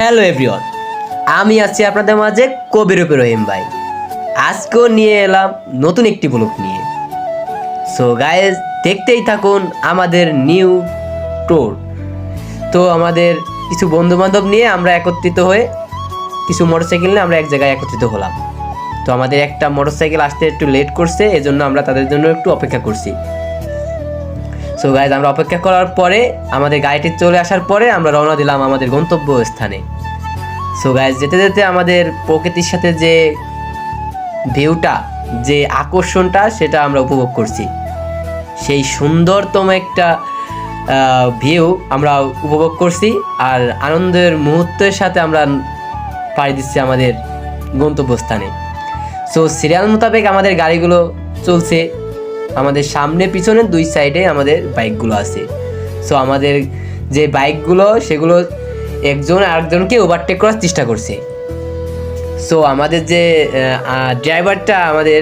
Hello everyone, আমি আছি আপনাদের মাঝে কবির রহিম ভাই। আজকেও নিয়ে এলাম নতুন একটি ব্লগ নিয়ে। সো গায়েস দেখতেই থাকুন আমাদের নিউ টোর তো আমাদের কিছু বন্ধু বান্ধব নিয়ে আমরা একত্রিত হয়ে কিছু মোটরসাইকেল নিয়ে আমরা এক জায়গায় একত্রিত হলাম। তো আমাদের একটা মোটরসাইকেল আসতে একটু লেট করছে, এজন্য আমরা তাদের জন্য একটু অপেক্ষা করছি। সো গাইজ আমরা অপেক্ষা করার পরে, আমাদের গাড়িটি চলে আসার পরে আমরা রওনা দিলাম আমাদের গন্তব্য স্থানে সো গাইজ যেতে যেতে আমাদের প্রকৃতির সাথে যে ভিউটা, যে আকর্ষণটা, সেটা আমরা উপভোগ করছি। সেই সুন্দরতম একটা ভিউ আমরা উপভোগ করছি আর আনন্দের মুহূর্তের সাথে আমরা পাড়ি দিচ্ছি আমাদের গন্তব্যস্থানে। সো সিরিয়াল মোতাবেক আমাদের গাড়িগুলো চলছে। আমাদের সামনে, পিছনে দুই সাইডে আমাদের বাইকগুলো আছে। সো আমাদের যে বাইকগুলো সেগুলো একজন আরেকজনকে ওভারটেক করার চেষ্টা করছে। সো আমাদের যে ড্রাইভারটা আমাদের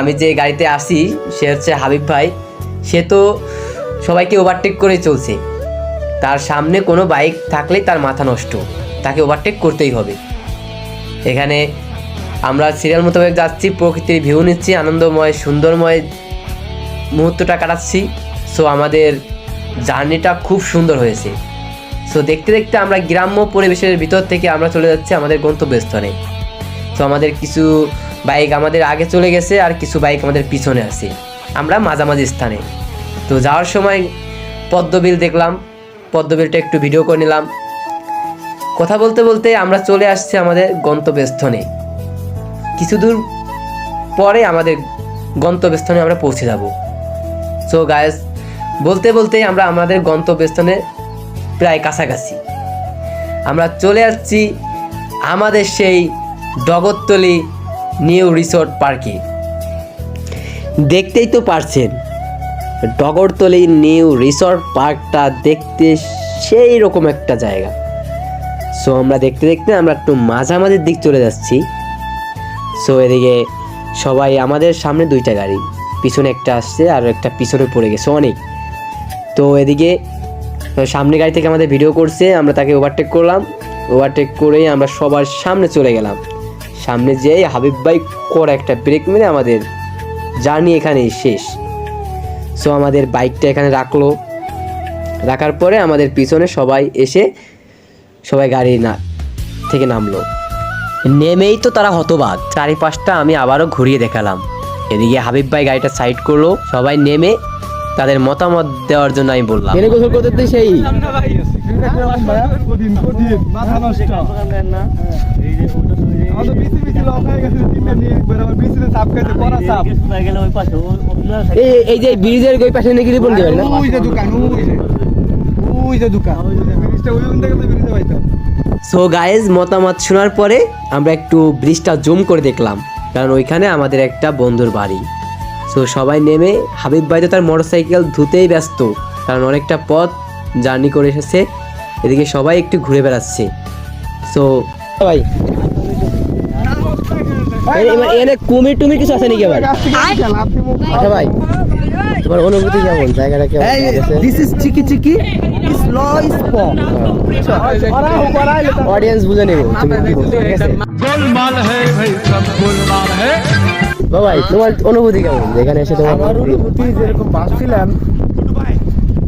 আমি যে গাড়িতে আসি সে হচ্ছে হাবিব ভাই। সে তো সবাইকে ওভারটেক করেই চলছে। তার সামনে কোনো বাইক থাকলেই তার মাথা নষ্ট। তাকে ওভারটেক করতেই হবে। এখানে আমরা সিরিয়াল মোতাবেক যাচ্ছি, প্রকৃতির ভিউ নিচ্ছি, আনন্দময়, সুন্দরময় মুহূর্তটা কাটাচ্ছি সো আমাদের জার্নিটা খুব সুন্দর হয়েছে। সো দেখতে দেখতে আমরা গ্রাম্য পরিবেশের ভিতর থেকে আমরা চলে যাচ্ছি আমাদের গন্তব্যস্থলে। তো আমাদের কিছু বাইক আমাদের আগে চলে গেছে আর কিছু বাইক আমাদের পিছনে আছে। আমরা মাঝামাঝি স্থানে। তো, যাওয়ার সময় পদ্মবিল দেখলাম। পদ্মবিলটা একটু ভিডিও করে নিলাম। কথা বলতে বলতে আমরা চলে আসছি আমাদের গন্তব্যস্থলে। কিছু দূর পরে আমাদের গন্তব্যস্থানে আমরা পৌঁছে যাব। সো গায়েস বলতে বলতেই আমরা আমাদের গন্তব্যস্থানে প্রায় কাছাকাছি। আমরা চলে আসছি আমাদের সেই ডগরতলি নিউ রিসোর্ট পার্কে। দেখতেই তো পারছেন, ডগরতলি নিউ রিসোর্ট পার্কটা দেখতে সেই রকম একটা জায়গা। সো আমরা দেখতে দেখতে আমরা একটু মাঝামাঝির দিক চলে যাচ্ছি। সো এদিকে সবাই আমাদের সামনে দুইটা গাড়ি। পিছনে একটা আসছে আর একটা পিছনে পড়ে গেছে অনেক। তো এদিকে সামনে গাড়ি থেকে আমাদের ভিডিও করছে, আমরা তাকে ওভারটেক করলাম। ওভারটেক করেই আমরা সবার সামনে চলে গেলাম। সামনে যেয়ে হাবিব ভাই করে একটা ব্রেক মেরে আমাদের জার্নি এখানেই শেষ। সো আমাদের বাইকটা এখানে রাখল। রাখার পরে আমাদের পিছনে সবাই এসে সবাই গাড়ি না, থেকে নামলো। নেমেই তো তারা হতবাক। চারিপাশটা আমি আবারও ঘুরিয়ে দেখালাম। এদিকে হাবিব ভাই গাড়িটা সাইড করল সবাই নেমে তাদের মতামত দেওয়ার জন্য আমি বললাম। ট্রেনে গোসল করতে তো সেই। এই এই যে ব্রিজের ওই পাশে নাকি রিপন দেবেন না? সো গায়েজ মতামত শোনার পরে আমরা একটু ব্রিজটা জুম করে দেখলাম। কারণ ওইখানে আমাদের একটা বন্ধুর বাড়ি। সো সবাই নেমে হাবিব ভাই তো তার মোটরসাইকেল ধুতেই ব্যস্ত কারণ অনেকটা পথ জার্নি করে এসেছে। এদিকে সবাই একটু ঘুরে বেড়াচ্ছে। সো ভাই। এনে কুমির টুমির কিছু আছে নাকি আবার? আচ্ছা ভাই। তোমার অনুভূতি কেমন? জায়গাটা কেমন? দিস ইজ চিকি চিকি স্লো স্প অডিয়েন্স বুঝে নেব তুমি কি বলছো গোলমাল ভাই সব গোলমাল বাবাই তোমার অনুভূতি কেমন? এখানে এসে তোমার অনুভূতি যেরকম বাসছিলাম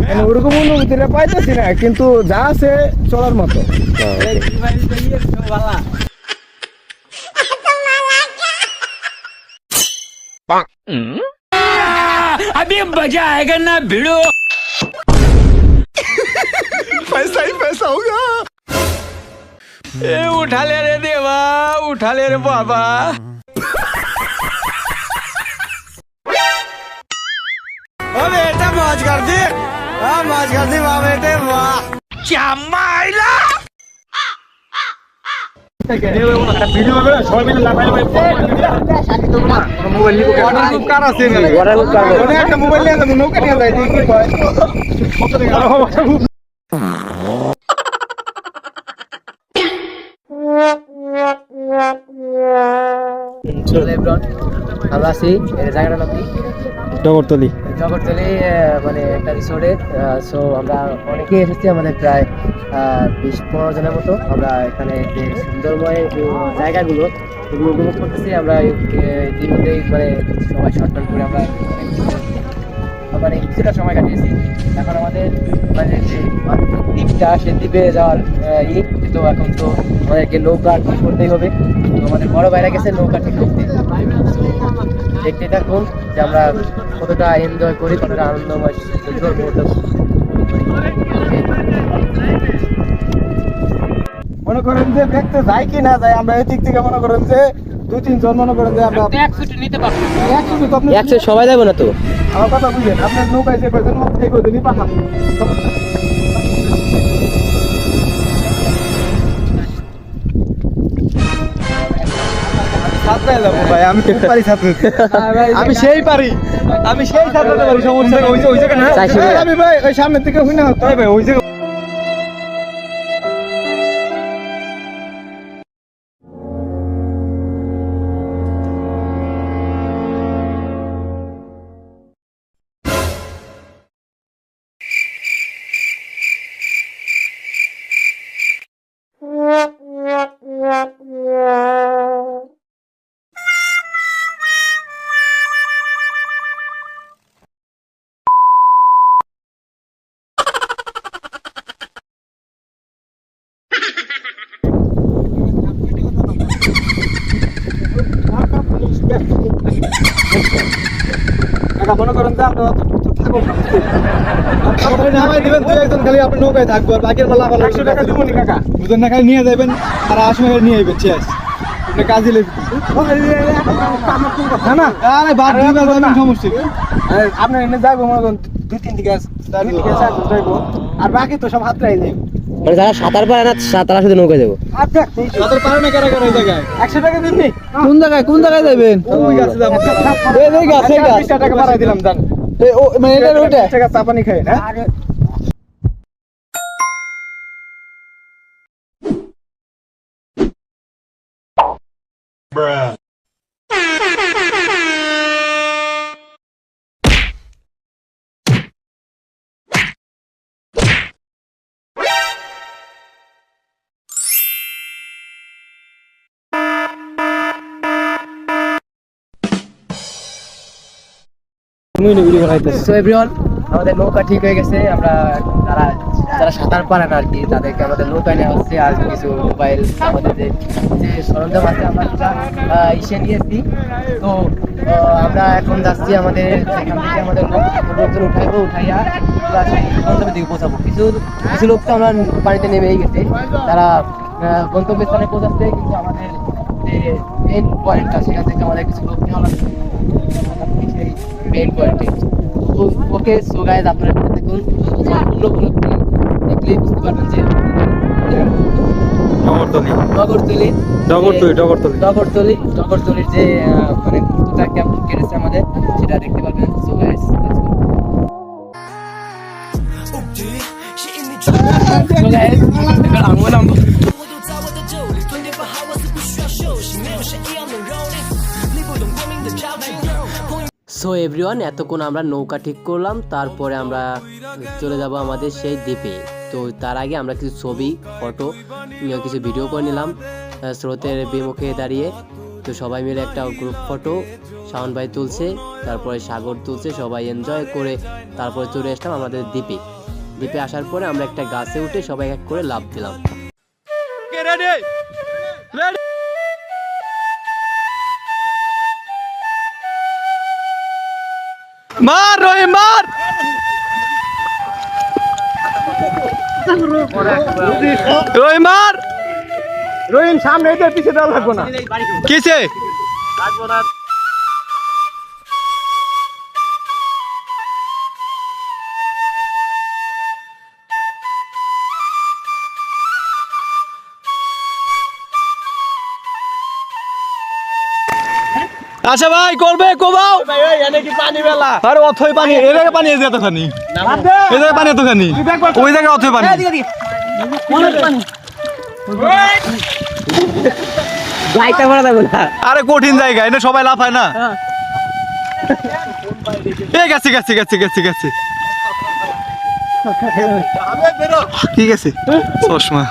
মানে ওরকম অনুভূতিটা পাইতেছি না কিন্তু যা আছে চলার মতো। Mm-hmm. अभी मज़ा आएगा ना भिड़ो। पैसा ही पैसा होगा ए उठा ले रे देवा उठा ले रे बाबा। बेटा मौज कर दी। हाँ मौज कर दी वाह बेटे वाह। क्या माइला? আমরা আছি এর জায়গাটা নাম কি? ডগরতলি জগরতলি মানে একটা রিসোর্টে সো আমরা অনেকেই এসেছি আমাদের প্রায় বিশ পনেরো জনের মতো। আমরা এখানে যে সুন্দরময় জায়গাগুলো, এগুলো উপভোগ করতেছি। আমরা ইতিমধ্যেই মানে সবাই শর্টকাট করে আমরা মানে কিছুটা সময় কাটিয়েছি। এখন আমাদের মানে যে দ্বীপটা সে দ্বীপে যাওয়ার ই, তো এখন তো আমাদেরকে নৌকা ঠিক করতেই হবে। তো আমাদের বড় বাইরে গেছে, নৌকা ঠিক করতে। দেখতে থাকুন যে আমরা কতটা এনজয় করি কতটা আনন্দময় সুন্দর মুহূর্ত মনে করেন যে দেখতে যাই কি না যাই আমরা এই দিক থেকে মনে করেন যে দুই তিনজন মনে করেন যে আমরা একশো তো আপনি একশো সবাই যাব না তো? আমার কথা বুঝেন আপনার নৌকায় যে কয়জন সেই কয়জনই পাঠান। ভাই? আমি পারি সাঁতরাতে আমি সেই পারি। আমি সেই সাঁতরাতে পারি সমস্যা। ওই জায়গা না? আমি ভাই ওই সামনের থেকে হই না। তাই ভাই ওই জায়গা মনে করেন যে আমরা থাকব আপনি নামাই দিবেন দুই একজন খালি আপনি নৌকায় থাকব আর বাকির মালা একশো টাকা দিব নি কাকা। দুজন না খালি নিয়ে যাবেন আর নিয়ে যাবেন কাজে লেগে না না। আরে বাদ দিবেন যাবেন সমস্যা? আপনি এনে যাব মনে করেন দুই তিন দিকে দুই দিকে চারজন যাইবো। আর বাকি তো সব হাতরাই যাবে মানে যারা সাঁতার পারে না তারা শুধু নৌকায় যাব। তাদের পারে না কারা কারা জায়গায়? একশো টাকা দিবনি কোন জায়গায় কোন জায়গায় যাবেন? ওই গাছে যাব। এই যে গাছ। টাকা বাড়াই দিলাম ও মানে এটা ওইটা টাকা চাপানি খাই না সো এভরিওয়ান আমাদের নৌকা ঠিক হয়ে গেছে। আমরা যারা যারা সাঁতার পারে না আর কি তাদেরকে আমাদের নৌকায় নেওয়া হচ্ছে। আর কিছু মোবাইল আমাদের যে যে সরঞ্জাম আছে আমরা ইসে নিয়েছি। তো আমরা এখন যাচ্ছি আমাদের সেখান থেকে আমাদের লোকজন উঠাইবো উঠাইয়া গন্তব্যের দিকে পৌঁছাবো। কিছু কিছু লোক তো আমরা পানিতে নেমেই গেছে। তারা আহ, গন্তব্যস্থানে পৌঁছাচ্ছে কিন্তু আমাদের যে মেন পয়েন্টটা সেখান থেকে আমাদের কিছু লোক নেওয়া সেই মেন পয়েন্টে ওকে সো গাইজ আপনারা দেখুন সম্পূর্ণ উপলব্ধি দেখলেই বুঝতে পারবেন যে ডগরতলি, ডগরতলি। নগরতলি। নগরতলির যে মানে মুহূর্তটা কেমন কেটেছে আমাদের সেটা দেখতে পারবেন। সো গাইজ সো এভরিওয়ান এতক্ষণ আমরা নৌকা ঠিক করলাম, তারপরে আমরা চলে যাব আমাদের সেই দ্বীপে। তো তার আগে আমরা কিছু ছবি, ফটো কিছু ভিডিও করে নিলাম স্রোতের বিমুখে দাঁড়িয়ে। তো সবাই মিলে একটা গ্রুপ ফটো শাওন ভাই তুলছে, তারপরে সাগর তুলছে, সবাই এনজয় করে তারপরে চলে আসলাম আমাদের দ্বীপে। দ্বীপে আসার পরে আমরা একটা গাছে উঠে সবাই এক করে লাভ দিলাম। মার রহিম মার। রহিম মার। রহিম সামনে এদের পিছিয়ে দেওয়া লাগবো না। কিসে? আচ্ছা ভাই করবে কোবাও। আরে অথই পানি এ জায়গায় পানি এই এতখানি। এই জায়গায় পানি এতখানি। ওই জায়গায় অথই পানি। আরে কঠিন জায়গা এটা সবাই লাফায় না। এ গেছে গেছে গেছে গেছে গেছে। ঠিক আছে চশমা।